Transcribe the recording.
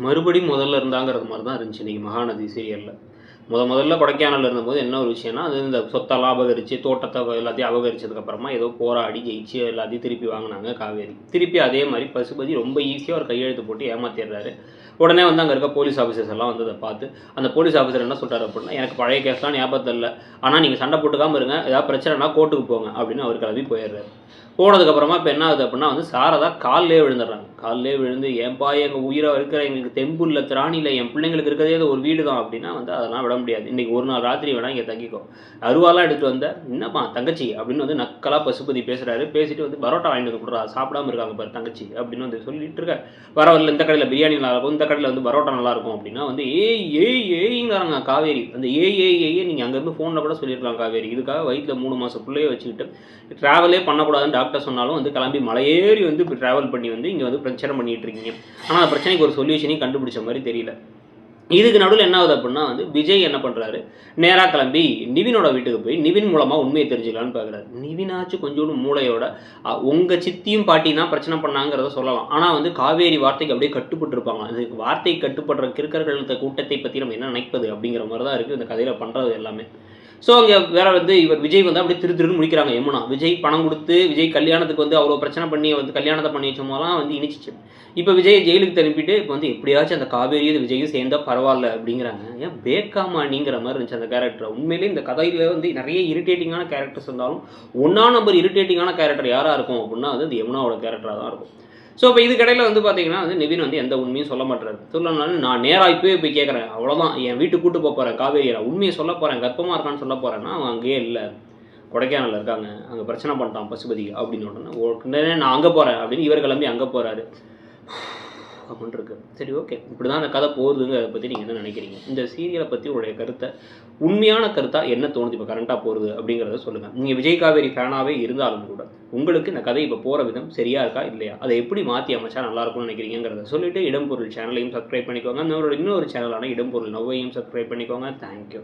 மறுபடியும் முதல்ல இருந்தாங்கிறது மாதிரி தான் இருந்துச்சு இன்றைக்கி மகாநதி சீரியலில் முத முதல்ல கொடைக்கானல் இருந்தபோது என்ன ஒரு விஷயம்னா அது இந்த சொத்தெல்லாம் அபகரித்து தோட்டத்தை எல்லாத்தையும் அபகரிச்சதுக்கப்புறமா ஏதோ போராடி ஜெயிச்சு எல்லாத்தையும் திருப்பி வாங்கினாங்க காவேரி. திருப்பி அதே மாதிரி பசுபதி ரொம்ப ஈஸியாக ஒரு கையெழுத்து போட்டு ஏமாத்திடுறாரு. உடனே வந்து அங்கே இருக்க போலீஸ் ஆஃபீஸர்ஸ் எல்லாம் வந்து அதை பார்த்து அந்த போலீஸ் ஆஃபீஸர் என்ன சொல்கிறார் அப்படின்னா எனக்கு பழைய கேஸ்லாம் ஞாபகத்தில் இல்லை. ஆனால் நீங்கள் சண்டை போட்டுக்காமல் இருங்க. ஏதாவது பிரச்சனைனா கோர்ட்டுக்கு போங்க. அப்படின்னு அவர் கிளம்பி போயிடுறாரு. போனதுக்கப்புறமா இப்போ என்ன ஆகுது அப்படின்னா வந்து சாரதா காலிலே விழுந்துடுறாங்க. காலிலே விழுந்து ஏன்பா எங்கள் உயிரை இருக்கிற எங்களுக்கு தெம்பு இல்லை திராணி இல்லை என் பிள்ளைங்களுக்கு இருக்கிறதே ஒரு வீடு தான் அப்படின்னா வந்து அதெல்லாம் விட முடியாது. இன்றைக்கி ஒரு நாள் ராத்திரி வேணால் இங்கே தங்கிக்கோ. அருவாலாம் எடுத்துகிட்டு வந்த என்னப்பா தங்கச்சி? அப்படின்னு வந்து நக்கலாக பசுபதி பேசுகிறாரு பேசிட்டு வந்து பரோட்டா வாங்கிட்டு வந்து கொடுறா. சாப்பிடாம இருக்காங்க பாரு தங்கச்சி அப்படின்னு வந்து சொல்லிட்டு இருக்க பரவாயில்ல இந்த கடையில் பிரியாணி நல்லா இருக்கும் இந்த கடையில் வந்து பரோட்டா நல்லாயிருக்கும் அப்படின்னா வந்து ஏய் ஏய் ஏய்ங்கிறாங்க காவேரி. அந்த ஏய் ஏய் ஏய் நீங்கள் அங்கேருந்து ஃபோனில் கூட சொல்லியிருக்கலாம் காவேரி. இதுக்காக வயிற்றில் மூணு மாதம் பிள்ளைய வச்சுக்கிட்டு ட்ராவலே பண்ணக்கூடாதுன்னு டாக்டர் சொன்னாலும் வந்து கிளம்பி மலையேறி வந்து இப்போ ட்ராவல் பண்ணி வந்து இங்கே வந்து பிரச்சனை பண்ணிகிட்டு இருக்கீங்க. ஆனால் பிரச்சனைக்கு ஒரு சொல்யூஷனையும் கண்டுபிடிச்ச மாதிரி தெரியல. இதுக்கு நடுவில் என்ன ஆகுது அப்படின்னா வந்து விஜய் என்ன பண்ணுறாரு நேராக கிளம்பி நிவினோட வீட்டுக்கு போய் நிவின் மூலமாக உண்மையை தெரிஞ்சுக்கலான்னு பார்க்குறாரு நிவினாச்சும் கொஞ்சோண்டு மூளையோட உங்கள் சித்தியும் பாட்டி தான் பிரச்சனை பண்ணாங்கிறத சொல்லலாம். ஆனால் வந்து காவேரி வார்த்தைக்கு அப்படியே கட்டுப்பட்டுருப்பாங்க. அது வார்த்தை கட்டுப்படுற கிறுக்கர்கள் கூட்டத்தை பற்றி நம்ம என்ன நினைப்பது அப்படிங்கிற மாதிரி தான் இருக்குது இந்த கதையில் பண்ணுறது எல்லாமே. ஸோ அங்கே வேற வந்து இவர் விஜய் வந்து அப்படியே திரு திருன்னு முடிக்கிறாங்க யமுனா விஜய் பணம் கொடுத்து விஜய் கல்யாணத்துக்கு வந்து அவ்வளோ பிரச்சனை பண்ணி வந்து கல்யாணத்தை பண்ணி வச்சோமெல்லாம் வந்து இனிச்சிச்சு. இப்போ விஜய் ஜெயிலுக்கு திரும்பிட்டு இப்போ வந்து எப்படியாச்சும் அந்த காவேரியும் விஜயும் சேர்ந்தா பரவாயில்ல அப்படிங்கிறாங்க. ஏன் பேக்காமானிங்கிற மாதிரி இருந்துச்சு அந்த கேரக்டர் உண்மையிலேயே இந்த கதையில் வந்து நிறைய இரிட்டேட்டிங்கான கேரக்டர்ஸ் இருந்தாலும் ஒன்றா நம்பர் இரிட்டேட்டிங்கான கேரக்டர் யாராக இருக்கும் அப்படின்னா வந்து இந்த யமுனாவோட கேரக்டராக தான் இருக்கும். ஸோ இப்போ இது கடையில் வந்து பார்த்தீங்கன்னா வந்து நிவின் வந்து எந்த உண்மையும் சொல்ல மாட்டாரு சொல்லணும்னாலும் நான் நேராக இப்போயே போய் கேட்குறேன் அவ்வளோதான் என் வீட்டுக்கு கூட்டு போக போகிறேன் காவேரி உண்மையை சொல்ல போகிறேன் கர்ப்பமாக இருக்கான்னு சொல்ல போகிறேன்னா அவன் அங்கேயே இல்லை. கொடைக்கானலில் இருக்காங்க. அங்கே பிரச்சனை பண்ணிட்டான் பசுபதி அப்படின்னு உடனே உடனே நான் அங்கே போகிறேன் அப்படின்னு இவர் கிளம்பி அங்கே போகிறாரு அப்படின்னு இருக்கு. சரி ஓகே இப்படி தான் அந்த கதை அதை பற்றி நீங்கள் என்ன நினைக்கிறீங்க? இந்த சீரியலை பற்றி உங்களுடைய கருத்தை உண்மையான கருத்தாக என்ன தோணுது? இப்போ கரண்ட்டாக போகிறது அப்படிங்கிறத சொல்லுங்கள் நீங்கள் விஜய் காவேரி ஃபேனாகவே இருந்தாலும் கூட உங்களுக்கு இந்த கதை இப்போ போகிற விதம் சரியாக இருக்கா? இல்லையா? அதை எப்படி மாற்றி அமைச்சா நல்லாயிருக்கும்னு நினைக்கிறீங்கிறத சொல்லிட்டு இடம்பொருள் சேனலையும் சப்ஸ்கிரைப் பண்ணிக்கோங்க. நம்மளோட இன்னொரு சேனலான இடம்பொருள் நவ்வையும் சப்ஸ்கிரைப் பண்ணிக்கோங்க. தேங்க்யூ